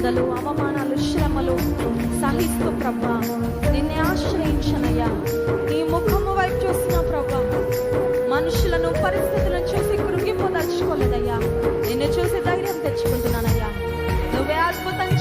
నిందలు అవమానాలు శ్రమలు సహిస్తూ ప్రభా. నిన్నే ఆశ్రయించనయ్యా. నీ ముఖము వైపు చూసిన ప్రభా. మనుషులను పరిస్థితులను చూసి కృంగిపోదలుచుకోలేదయ్యా నిన్ను చూసి ధైర్యం తెచ్చుకుంటున్నానయ్యా. నువ్వే అద్భుతం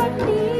पट्टी